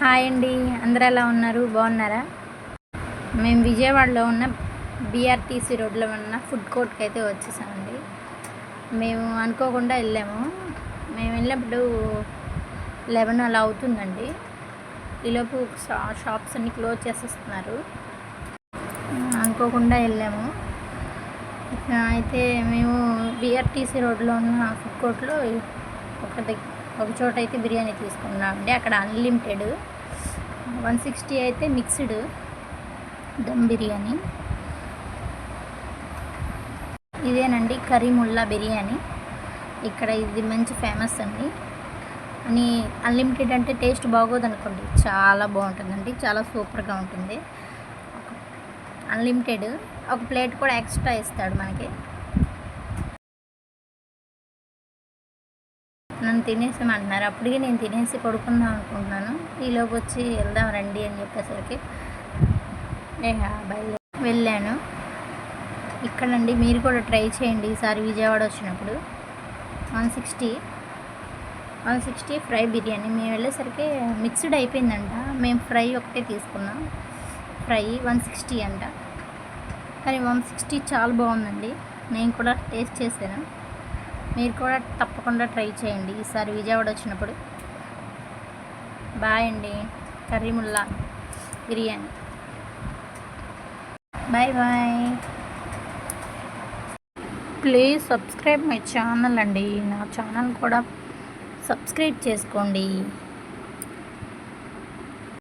Hi అండి. అందరు ఎలా ఉన్నారు? బాగున్నారా? మేము విజయవాడలో ఉన్న బీఆర్టీసీ రోడ్లో ఉన్న ఫుడ్ కోర్ట్కి అయితే వచ్చేసామండి. మేము అనుకోకుండా వెళ్ళాము. మేము వెళ్ళినప్పుడు లెవెన్ అలా అవుతుందండి. ఈలోపు షా- షాప్స్ అన్ని క్లోజ్ చేసేస్తున్నారు. అనుకోకుండా వెళ్ళాము. అయితే మేము బీఆర్టీసీ రోడ్లో ఉన్న ఫుడ్ కోర్ట్లో ఒక దగ్గర ఒక చోట అయితే బిర్యానీ తీసుకున్నామండి. అక్కడ అన్లిమిటెడ్ వన్ సిక్స్టీ అయితే మిక్స్డ్ దమ్ బిర్యానీ. ఇదేనండి కరీముల్లా బిర్యానీ. ఇక్కడ ఇది మంచి ఫేమస్ అండి. అని అన్లిమిటెడ్ అంటే టేస్ట్ బాగోదు అనుకోండి చాలా బాగుంటుందండి చాలా సూపర్గా ఉంటుంది. అన్లిమిటెడ్ ఒక ప్లేట్ కూడా ఎక్స్ట్రా ఇస్తాడు మనకి. మనం తినేసామంటున్నారు అప్పటికే నేను తినేసి పడుకుందాం అనుకుంటున్నాను. ఈలోపు వచ్చి వెళ్దాం రండి అని చెప్పేసరికి నేను బయలు వెళ్ళాను. ఇక్కడండి మీరు కూడా ట్రై చేయండి. ఈసారి విజయవాడ వచ్చినప్పుడు one sixty one sixty fry biryani. మేము వెళ్ళేసరికి మిక్స్డ్ అయిపోయిందంట. మేము ఫ్రై ఒకటే తీసుకున్నాం. ఫ్రై వన్ సిక్స్టీ అంట. కానీ వన్ సిక్స్టీ చాలా బాగుందండి. నేను కూడా టేస్ట్ చేశాను. మీరు కూడా తప్పకుండా ట్రై చేయండి. ఈసారి విజయవాడ వచ్చినప్పుడు. బాయ్ అండి. Karimulla biryani. Bye bye. Please subscribe my channel అండి. నా ఛానల్ కూడా సబ్స్క్రైబ్ చేసుకోండి.